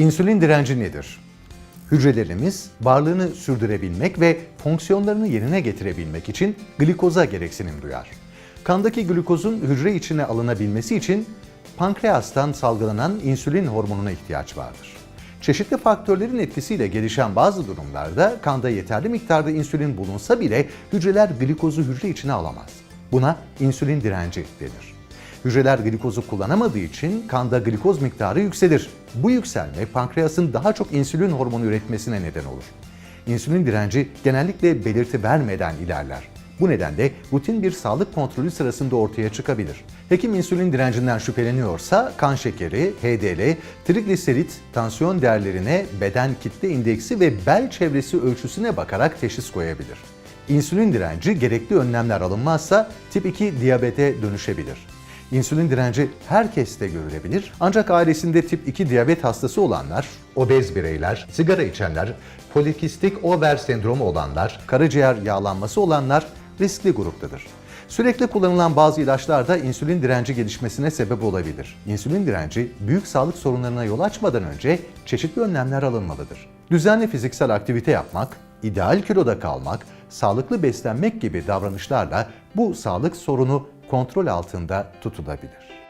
İnsülin direnci nedir? Hücrelerimiz varlığını sürdürebilmek ve fonksiyonlarını yerine getirebilmek için glikoza gereksinim duyar. Kandaki glikozun hücre içine alınabilmesi için pankreastan salgılanan insülin hormonuna ihtiyaç vardır. Çeşitli faktörlerin etkisiyle gelişen bazı durumlarda kanda yeterli miktarda insülin bulunsa bile hücreler glikozu hücre içine alamaz. Buna insülin direnci denir. Hücreler glikozu kullanamadığı için kanda glikoz miktarı yükselir. Bu yükselme pankreasın daha çok insülin hormonu üretmesine neden olur. İnsülin direnci genellikle belirti vermeden ilerler. Bu nedenle rutin bir sağlık kontrolü sırasında ortaya çıkabilir. Hekim insülin direncinden şüpheleniyorsa kan şekeri, HDL, trigliserit, tansiyon değerlerine, beden kitle indeksi ve bel çevresi ölçüsüne bakarak teşhis koyabilir. İnsülin direnci gerekli önlemler alınmazsa tip 2 diyabete dönüşebilir. İnsülin direnci herkeste görülebilir ancak ailesinde tip 2 diyabet hastası olanlar, obez bireyler, sigara içenler, polikistik over sendromu olanlar, karaciğer yağlanması olanlar riskli gruptadır. Sürekli kullanılan bazı ilaçlar da insülin direnci gelişmesine sebep olabilir. İnsülin direnci büyük sağlık sorunlarına yol açmadan önce çeşitli önlemler alınmalıdır. Düzenli fiziksel aktivite yapmak, ideal kiloda kalmak, sağlıklı beslenmek gibi davranışlarla bu sağlık sorunu kontrol altında tutulabilir.